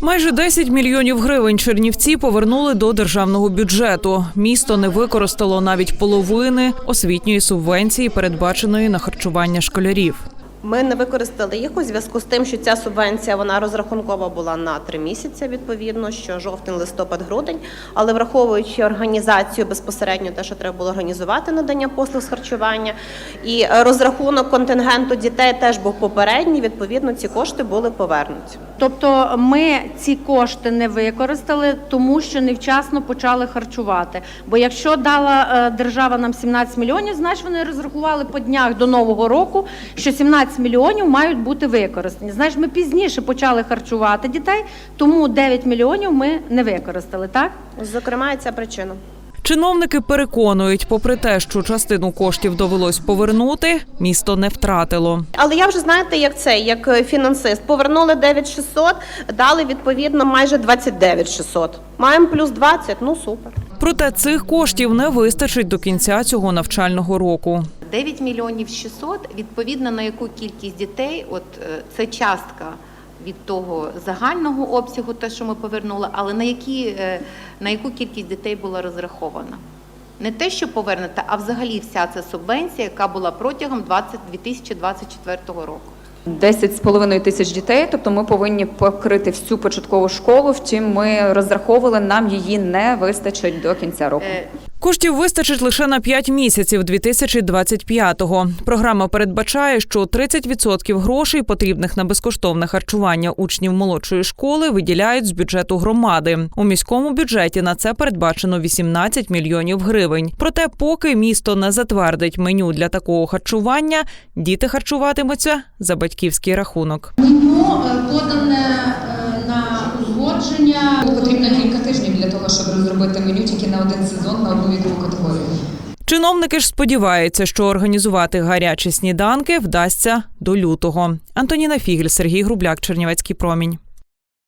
Майже 10 мільйонів гривень Чернівці повернули до державного бюджету. Місто не використало навіть половини освітньої субвенції, передбаченої на харчування школярів. Ми не використали їх у зв'язку з тим, що ця субвенція вона розрахункова була на три місяці, відповідно, що жовтень, листопад, грудень. Але враховуючи організацію безпосередньо, те, що треба було організувати надання послуг з харчування, і е, розрахунок контингенту дітей теж був попередній. Відповідно, ці кошти були повернуті. Тобто ми ці кошти не використали, тому що невчасно почали харчувати. Бо якщо дала е, держава нам 17 мільйонів, значить вони розрахували по днях до нового року, що 17 мільйонів мають бути використані. Значить, ми пізніше почали харчувати дітей, тому 9 мільйонів ми не використали. Так Зокрема, і ця причина. Чиновники переконують, попри те, що частину коштів довелось повернути, місто не втратило. Але я вже знаєте, як це, як е, фінансист, повернули 9600, дали відповідно майже 29600. Маємо плюс 20, ну супер. Проте цих коштів не вистачить до кінця цього навчального року. 9 мільйонів 600, відповідно на яку кількість дітей, от е, це частка від того загального обсягу, те, що ми повернули, але на, які, е, на яку кількість дітей була розрахована? Не те, що повернута, а взагалі вся ця субвенція, яка була протягом 20, 2024 року. 10 з половиною тисяч дітей, тобто ми повинні покрити всю початкову школу. Втім, ми розраховували, нам її не вистачить до кінця року. Е, Коштів вистачить лише на 5 місяців 2025-го. Програма передбачає, що 30% грошей, потрібних на безкоштовне харчування учнів молодшої школи, виділяють з бюджету громади. У міському бюджеті на це передбачено 18 мільйонів гривень. Проте, поки місто не затвердить меню для такого харчування, діти харчуватимуться за батьківський рахунок. Меню щоб меню тільки на один сезон на одну вікову категорію. Чиновники ж сподіваються, що організувати гарячі сніданки вдасться до лютого. Антоніна Фігель, Сергій Грубляк, Чернівецький промінь.